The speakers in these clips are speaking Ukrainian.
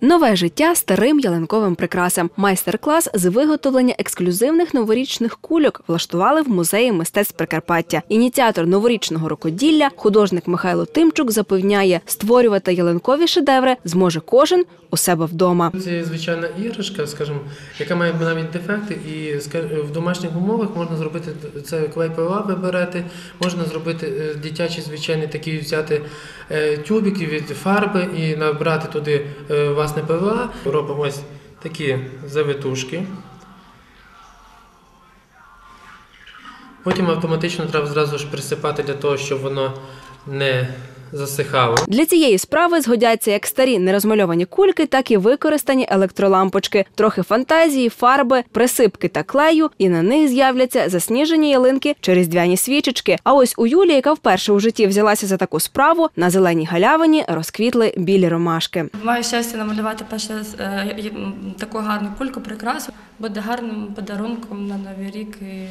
Нове життя старим ялинковим прикрасам. Майстер-клас з виготовлення ексклюзивних новорічних кульок влаштували в музеї мистецтв Прикарпаття. Ініціатор новорічного рукоділля, художник Михайло Тимчук, запевняє, створювати ялинкові шедеври зможе кожен у себе вдома. Це звичайна іграшка, скажімо, яка має навіть дефекти, і в домашніх умовах можна зробити це клей ПВА ви берете, можна зробити е, дитячі звичайні такі взяти е, тюбики від фарби і набрати туди е, власне ПВА. Робимо ось такі завитушки. Потім автоматично треба зразу ж присипати для того, щоб воно не засихало. Для цієї справи згодяться як старі нерозмальовані кульки, так і використані електролампочки, трохи фантазії, фарби, присипки та клею, і на них з'являться засніжені ялинки чи різдвяні свічечки. А ось у Юлі, яка вперше у житті взялася за таку справу, на зеленій галявині розквітли білі ромашки. Маю щастя намалювати перше е, таку гарну кульку, прикрасу. Буде гарним подарунком на новий рік і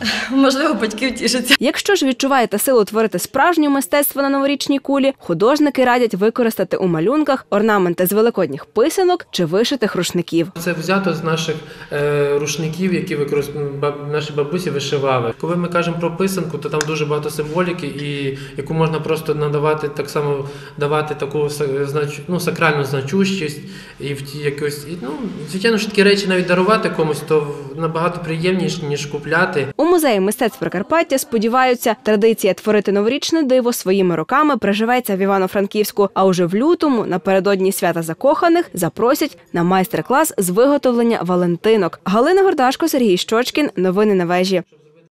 можливо батьків тішаться. Якщо ж відчуваєте силу творити справжнє мистецтво на новорічній кулі, художники радять використати у малюнках орнаменти з великодніх писанок чи вишитих рушників. Це взято з наших е, рушників, які використовували баб- наші бабусі вишивали. Коли ми кажемо про писанку, то там дуже багато символіки, і яку можна просто надавати так само давати таку знач, ну, сакральну значущість і в ті якось. І, ну, звичайно, що такі речі навіть дарувати комусь, то набагато приємніше, ніж купляти. Музеї мистецтв Прикарпаття сподіваються, традиція творити новорічне диво своїми руками приживеться в Івано-Франківську. А уже в лютому, напередодні свята закоханих, запросять на майстер-клас з виготовлення валентинок. Галина Гордашко, Сергій Щочкін. Новини на вежі.